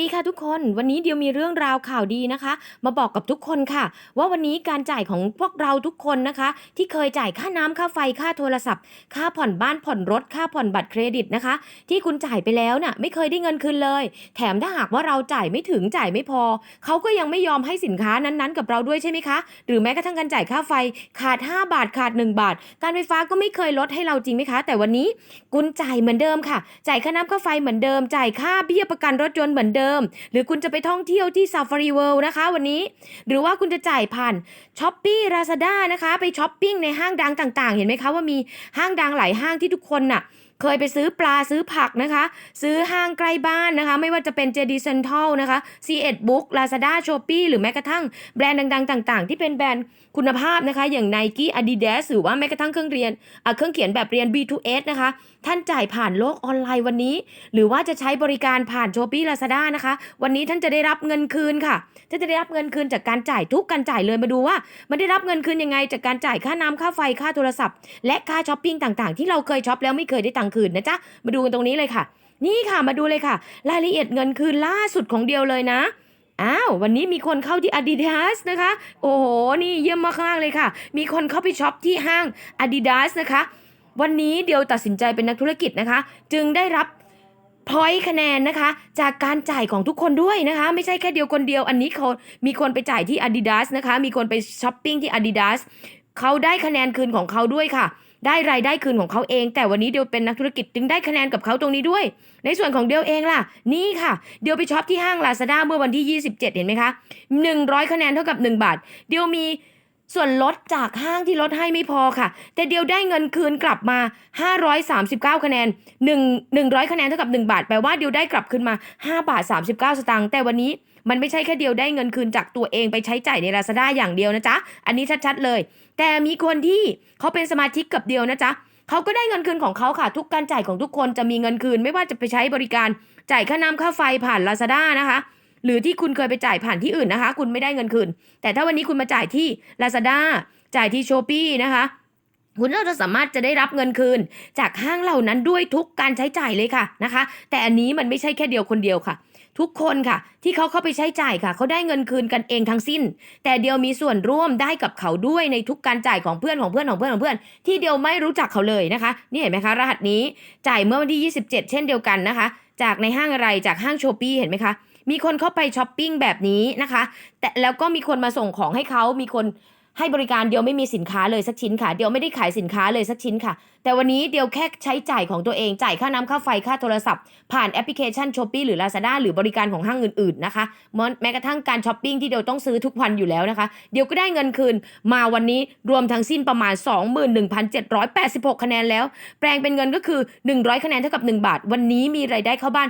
ดีค่ะทุกคนวันนี้เดียวมีเรื่องราวข่าวดีนะคะ มาบอกกับทุกคนค่ะ ว่าวันนี้การจ่ายของพวกเราทุกคนนะคะ ที่เคยจ่ายค่าน้ำค่าไฟค่าโทรศัพท์ ค่าผ่อนบ้านผ่อนรถค่าผ่อนบัตรเครดิตนะคะ ที่คุณจ่ายไปแล้วน่ะไม่เคยได้เงินคืนเลย แถมถ้าหากว่าเราจ่ายไม่ถึงจ่ายไม่พอเขาก็ยังไม่ยอมให้สินค้านั้นๆ กับเราด้วยใช่ไหมคะหรือแม้กระทั่งการจ่ายค่าไฟขาด 5 บาทขาด 1 บาท การไฟฟ้าก็ไม่เคยลดให้เราจริงไหมคะ แต่วันนี้คุณจ่ายเหมือนเดิมค่ะ จ่ายค่าน้ำค่าไฟเหมือนเดิม จ่ายค่าเบี้ยประกันรถยนต์เหมือนเดิมหรือคุณจะไปท่องเที่ยวที่ซาฟารีเวิลด์นะคะวันนี้ หรือว่าคุณจะจ่ายผ่านช้อปปี้ราซาด้านะคะ ไปช้อปปิ้งในห้างดังต่างๆ เห็นไหมคะว่ามีห้างดังหลายห้างที่ทุกคนน่ะเคยไปซื้อปลาซื้อผักนะคะ ซื้อห้างใกล้บ้านนะคะ ไม่ว่าจะเป็น JD Central นะคะ C1 Book Lazada Shopee หรือแม้กระทั่งแบรนด์ดัง ๆ ต่าง ๆ ที่เป็นแบรนด์คุณภาพนะคะ อย่าง Nike Adidas หรือว่าแม้กระทั่งเครื่องเรียนเครื่องเขียนแบบเรียน B2S นะคะ ท่านจ่ายผ่านโลกออนไลน์วันนี้ หรือว่าจะใช้บริการผ่าน Shopee Lazada นะคะ วันนี้ท่านจะได้รับเงินคืนค่ะท่านจะได้รับเงินคืนจากการจ่ายทุกการจ่ายเลยมาดูว่า มันได้รับเงินคืนยังไงจากการจ่ายค่าน้ำค่าไฟค่าโทรศัพท์ และค่าช้อปปิ้งต่างๆ ที่เราเคยช็อปแล้วไม่เคยได้ตังค์คืนนะจ๊ะ มาดูกันตรงนี้เลยค่ะ นี่ค่ะมาดูเลยค่ะ รายละเอียดเงินคืนล่าสุดของเดียวเลยนะอ้าววันนี้มีคนเข้าที่ Adidas นะคะ โอ้โห นี่เยี่ยมมากๆเลยค่ะ มีคนเข้าไปช็อปที่ห้าง Adidas นะคะ วันนี้เดียวตัดสินใจเป็นนักธุรกิจนะคะ จึงได้รับพอยต์คะแนนนะคะ จากการจ่ายของทุกคนด้วยนะคะ ไม่ใช่แค่เดียวคนเดียว อันนี้เขามีคนไปจ่ายที่ Adidas นะคะ มีคนไปช้อปปิ้งที่ Adidas เขาได้คะแนนคืนของเขาด้วยค่ะ ได้รายได้คืนของเขาเอง แต่วันนี้เดียวเป็นนักธุรกิจจึงได้คะแนนกับเขาตรงนี้ด้วย ในส่วนของเดียวเองล่ะ นี่ค่ะ เดียวไปช็อปที่ห้างลาซาด้าเมื่อวันที่ 27 เห็นไหมคะ 100 คะแนนเท่ากับ 1 บาท เดียวมี ส่วนลดจากห้างที่ลดให้ไม่พอค่ะ แต่เดียวได้เงินคืนกลับมา 539 คะแนน 1 100 คะแนนเท่ากับ 1 บาท แปลว่าเดียวได้กลับขึ้นมา 5 บาท 39 สตางค์แต่วันนี้มันไม่ใช่แค่เดียวได้เงินคืนจากตัวเองไปใช้จ่ายใน Lazada อย่างเดียวนะจ๊ะ อันนี้ชัดๆเลย แต่มีคนที่เขาเป็นสมาชิกกับเดียวนะจ๊ะเขาก็ได้เงินคืนของเขาค่ะ ทุกการจ่ายของทุกคนจะมีเงินคืน ไม่ว่าจะไปใช้บริการจ่ายค่าน้ำค่าไฟผ่าน Lazada นะคะ หรือที่คุณเคยไปจ่ายผ่านที่อื่นนะคะ คุณไม่ได้เงินคืน แต่ถ้าวันนี้คุณมาจ่ายที่ Lazada จ่ายที่ s h อ p e e นะคะคุณก็จะสามารถจะได้รับเงินคืน จากห้างเหล่านั้นด้วยทุกการใช้จ่ายเลยค่ะนะคะ แต่อันนี้มันไม่ใช่แค่เดียวคนเดียวค่ะ ทุกคนค่ะ ที่เขาเข้าไปใช้จ่ายค่ะ เขาได้เงินคืนกันเองทั้งสิ้น แต่เดียวมีส่วนร่วมได้กับเขาด้วยในทุกการจ่ายของเพื่อนของเพื่อนของเพื่อนของเพื่อน ที่เดียวไม่รู้จักเขาเลยนะคะ นี่เห็นไหมคะ รหัสนี้จ่ายเมื่อวันที่ 27 เช่นเดียวกันนะคะ จากในห้างอะไรจากห้างโชปี้เห็นไหมคะ มีคนเข้าไปช้อปปิ้งแบบนี้นะคะ แต่แล้วก็มีคนมาส่งของให้เขามีคน ให้บริการเดียวไม่มีสินค้าเลยสักชิ้นค่ะ เดียวไม่ได้ขายสินค้าเลยสักชิ้นค่ะ แต่วันนี้เดียวแค่ใช้จ่ายของตัวเองจ่ายค่าน้ำค่าไฟค่าโทรศัพท์ ผ่านแอปพลิเคชันช้อปปี้หรือ Lazada หรือบริการของห้างอื่นๆนะคะแม้แม้กระทั่งการช้อปปิ้งที่เดียวต้องซื้อทุกวันอยู่แล้วนะคะ เดียวก็ได้เงินคืนมาวันนี้รวมทั้งสิ้นประมาณ 21,786 คะแนนแล้ว แปลงเป็นเงินก็คือ 100 คะแนนเท่ากับ 1 บาท วันนี้มีรายได้เข้าบ้าน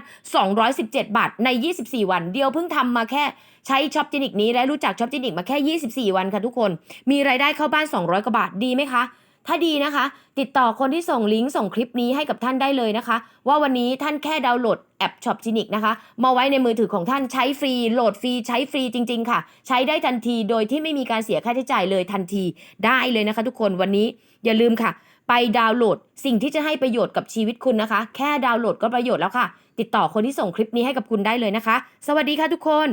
217 บาทใน 24 วัน เดียวเพิ่งทำมาแค่ ใช้ช็อปจินิกนี้และรู้จักช็อปจินิกมาแค่ 24 วันค่ะทุกคน มีรายได้เข้าบ้าน 200กว่าบาทดีไหมคะ ถ้าดีนะคะ ติดต่อคนที่ส่งลิงก์ส่งคลิปนี้ให้กับท่านได้เลยนะคะ ว่าวันนี้ท่านแค่ดาวน์โหลดแอปช็อปจินิกนะคะ มาไว้ในมือถือของท่านใช้ฟรีโหลดฟรีใช้ฟรีจริง ๆ ค่ะ ใช้ได้ทันทีโดยที่ไม่มีการเสียค่าใช้จ่ายเลยทันทีได้เลยนะคะ ทุกคนวันนี้อย่าลืมค่ะ ไปดาวน์โหลดสิ่งที่จะให้ประโยชน์กับชีวิตคุณนะคะ แค่ดาวน์โหลดก็ประโยชน์แล้วค่ะ ติดต่อคนที่ส่งคลิปนี้ให้กับคุณได้เลยนะคะ สวัสดีค่ะทุกคน